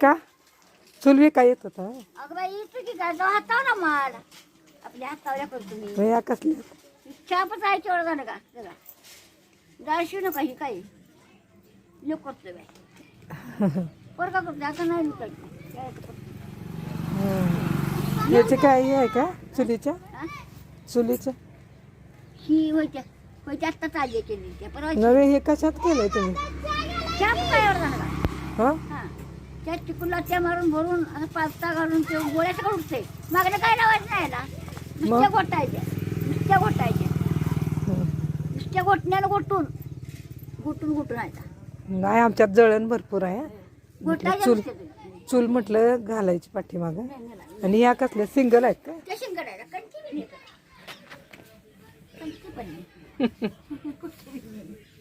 का? चुलवी काय येत होता. अगं बाई तुझी काय? जाऊ हातावर ना माल आपल्या हातावर करतो मी. भैया कसले चापच आहे झालं का? जरा जायशी नका ही काही. लोक करतोय बाई. पोर का करतो आता नाही निकलत याचे काय हे आहे का? चुलीच्या हा? चुलीच्या ही होत्या. होत्या आत्ता ताजी केली त्या परवा नवे हे कशात केलंय तुम्ही? चाप काय एवढं झालं का? हा? त्या चिकूला त्या मारून भरून असं पास्ता घालून ते गोळ्याचं का उठते मागणं काय लावायचं नाही याला नुसत्या घोटायच्या नुसत्या घोटायच्या हं. नुसत्या घोटण्यानं घोटून घोटून घोटून यायचा नाही आमच्यात जळण भरपूर आहे. म्हटलं चूल. चूल म्हटलं घालायची पाठीमाग. आणि या कसल्या? सिंगल आहेत का? त्या बी नाही. करत. कंची पण नाही.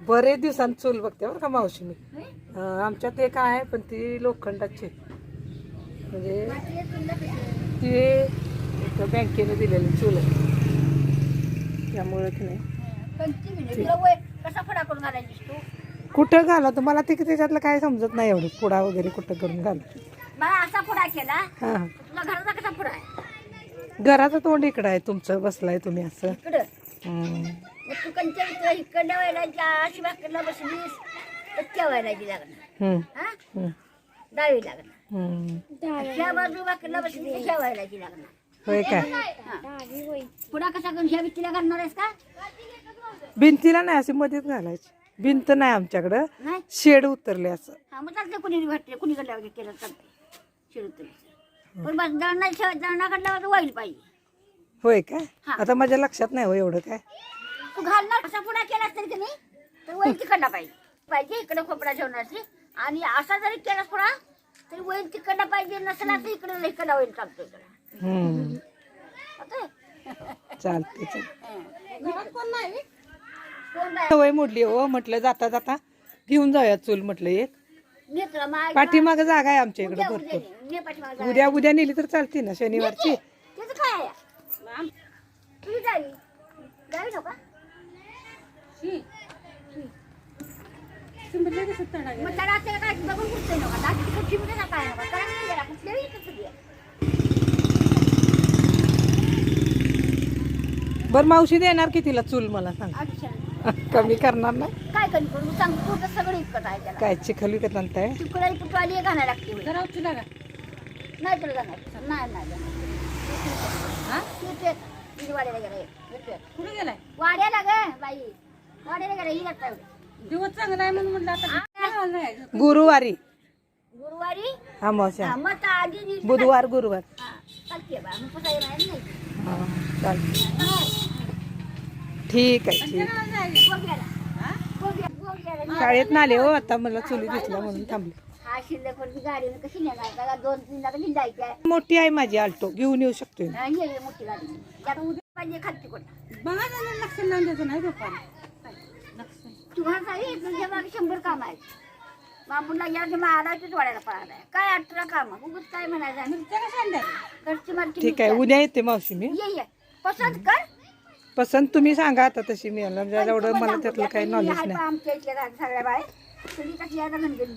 बरेच दिवसांनी चूल बघते बरं का मावशी मी? अं, आमच्यात एक आहे पण ती लोखंडाची आहे. म्हणजे? ती एक बँकेने दिलेली चूल आहे त्यामुळे की नाही कंची बी नाही. तुला वय कसा फडा करून घालायचीस तू कुठं घाला तर मला ते त्याच्यातलं काय समजत नाही एवढं पुडा वगैरे कुठं करून घाला मला असा फडा केला हा तुला घराचा कसा फडा आहे घराचं तोंड इकडं आहे तुमचं बसलाय तुम्ही असं इकडं हम्म. मग तू कंच्या इकडं इकडल्या व्हायला अशी भाकरला बसलीस तर त्या व्हायला लागणार. हम्म. हा? हम्म. डावी लागणार. हम्म. त्या बाजू भाकरला बसली तर ह्या व्हायला लागणार. होय काय हा. पुढा कसा करून ह्या भीतीला करणार आहेस का? भिंतीला नाही अशी मध्येच घालायची. भिंत नाही आमच्याकडं. नाही? शेड उतरले असं. हा मग चालतं कुणी भेटते कुणी कडल्या केलं चालतंय. शिरत पण बस दळणा दळणा कडल्यावर तर व्हायला पाहिजे. होय काय? हा. आता माझ्या लक्षात नाही हो एवढं काय. घालणार? असा पुढा केला तरी की नाही तर वैल तिकडला पाहिजे. पाहिजे इकडे खोपडा ठेवण्याची आणि असा जरी केलास पुढा तरी वैल तिकडला पाहिजे नसला तर इकडे इकडला वैल चालतो इकडे? चालते चालते हं. कोण नाही सवय मोडली हो म्हटलं जाता जाता. घेऊन जाऊया चूल म्हटलं एक. पाठीमाग जागा आहे आमच्या इकडे उद्या उद्या भरपूर. उद्या उद्या नेली तर चालते ना शनिवारची. नका मग त्याला काय बघून नका कुठची कुठे नका नका कुठल्याही. बर मावशी देणार कितीला चूल मला सांग. अच्छा. कमी करणार नाही काय कधी करू? सांग तू तर सगळं इतकं आहे त्याला. काय चिखल विकत आणताय? तिकडे पुटवाली घालायला लागते होय. नाही तुला जाणार. नाही नाही जाणार. तू ते तिथे वाड्याला गेला. कुठे गेलाय? वाड्याला ग बाई. वाड्याला गेला लागता दिवस चांगला आहे म्हणून म्हणलं आता नाही गुरुवारी. गुरुवारी? अमावस्या हा, मग आधी बुधवार गुरुवार. हा, चालते बा मग पुसायला माहीत नाही. हा, चालते ठीक आहे ठीक. गोग्याला. गोग्या- गोग्याला. शाळेत नाले हो आता मला चुली दिसल्या म्हणून थांबले. हा शिल्लक वरती गाडीनं कशी नेणार? का दोन तीन लाख निंदायची आहे. मोठी आहे माझी आल्टो घेऊन येऊ हा, ये मोठी गाडी त्यात उद्या पाहिजे खालची कोण बघा जरा लक्ष लावून द्यायचं नाही पप्पा तुम्हाला सांगितलं शंभर काम आहेत. बाबूला या की मला तुझ वाड्याला पळालाय काय अठरा काम? उगत काय म्हणायचं घरची ठीक आहे उद्या येते मावशी मी. ये ये. पसंत कर. पसंत तुम्ही सांगा आता तशी मी याला म्हणजे एवढं मला त्यातलं काही नॉलेज नाही. आमच्या इथल्या सगळ्या बाय तुम्ही कशी आता गणगणी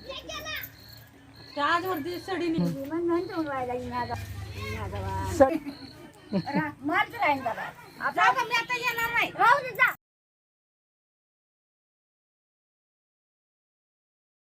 आज वरती सडी मग म्हणतो व्हायला मारच दादा आपला मी आता येणार नाही? राहू दे जा.